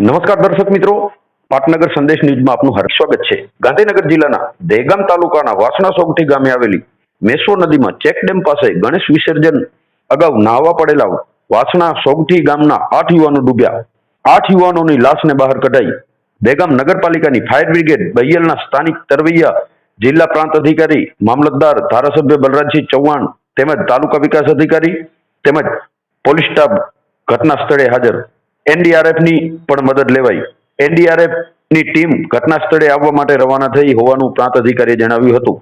નમસ્કાર દર્શક મિત્રો. પાટનગર સંદેશ ન્યૂઝમાં આપનું હાર્દિક સ્વાગત છે. ગાંધીનગર જિલ્લાના દહેગામ તાલુકાના વાસણા સોગઠી ગામે આવેલી મેસો નદીમાં ચેક ડેમ પાસે ગણેશ વિસર્જન અગાઉ નાહવા પડેલા વાસણા સોગઠી ગામના આઠ યુવાનો ડૂબ્યા. આઠ યુવાનોની લાશને બહાર કઢાઈ દહેગામ નગરપાલિકાની ફાયર બ્રિગેડ બૈયલના સ્થાનિક તરવૈયા જિલ્લા પ્રાંત અધિકારી, મામલતદાર, ધારાસભ્ય બલરાજસિંહ ચૌહાણ તેમજ તાલુકા વિકાસ અધિકારી તેમજ પોલીસ સ્ટાફ ઘટના સ્થળે હાજર. એનડીઆરએફની પણ મદદ લેવાઈ. એનડીઆરએફની ટીમ ઘટના સ્થળે આવવા માટે રવાના થઈ હોવાનું પ્રાંત અધિકારીએ જણાવ્યું હતું.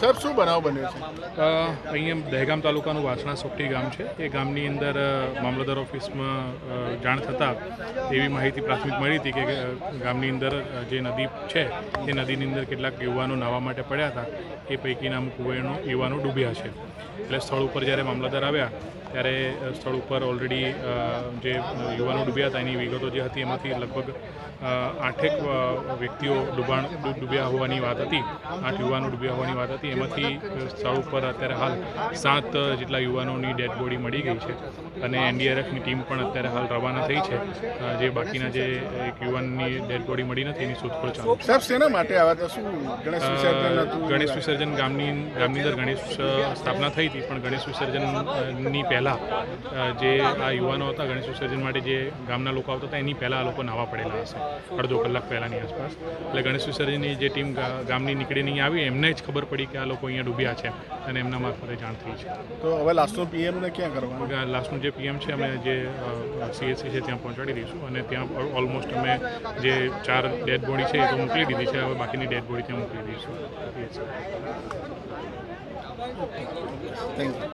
સાહેબ, શું બનાવ બન્યો છે? અહીંયા દહેગામ તાલુકાનું વાસણા સોપટી ગામ છે. એ ગામની અંદર મામલતદાર ઓફિસમાં જાણ થતાં એવી માહિતી પ્રાથમિક મળી હતી કે ગામની અંદર જે નદી છે, એ નદીની અંદર કેટલાક યુવાનો નાહવા માટે પડ્યા હતા. એ પૈકીના અમુક યુવાનો ડૂબ્યા છે. એટલે સ્થળ ઉપર જ્યારે મામલતદાર આવ્યા ત્યારે સ્થળ ઉપર ઓલરેડી જે યુવાનો ડૂબ્યા હતા એની વિગતો જે હતી એમાંથી લગભગ આઠેક વ્યક્તિઓ ડૂબાણ ડૂબ્યા હોવાની વાત હતી. આઠ યુવાનો ડૂબ્યા હોવાની વાત હતી. એમાંથી સ્થળ ઉપર અત્યારે હાલ સાત જેટલા યુવાનોની ડેડ બોડી મળી ગઈ છે. અને એનડીઆરએફની ટીમ પણ અત્યારે હાલ રવાના થઈ છે. જે બાકીના જે એક યુવાનની ડેડ બોડી મળી નથી એની શોધખોળ ચાલુ. સાહેબ શેના માટે આવ્યા હતા? શું ગણેશ વિસર્જન ગણેશ વિસર્જન ગામની ગામની અંદર ગણેશ સ્થાપના થઈ હતી પણ ગણેશ વિસર્જનની પહેલાં જે આ યુવાનો હતા ગણેશ વિસર્જન માટે જે ગામના લોકો આવતા હતા એની પહેલાં આ લોકો નાવા પડેલા હશે અડધો કલાક પહેલાંની આસપાસ. એટલે ગણેશ વિસર્જનની જે ટીમ ગામની નીકળીને અહીંયા આવી એમને જ ખબર પડી કે આ લોકો અહીંયા ડૂબ્યા છે અને એમના મારફતે જાણ થઈ છે. તો હવે લાસ્ટનું પીએમને ક્યાં કરવાનું? લાસ્ટનું જે પીએમ છે અમે જે સીએસસી છે ત્યાં પહોંચાડી દઈશું અને ત્યાં ઓલમોસ્ટ અમે જે ચાર ડેડ બોડી છે એ તો મોકલી દીધી છે હવે બાકીની ડેડ બોડી ત્યાં મોકલી દઈશું. Thank thank you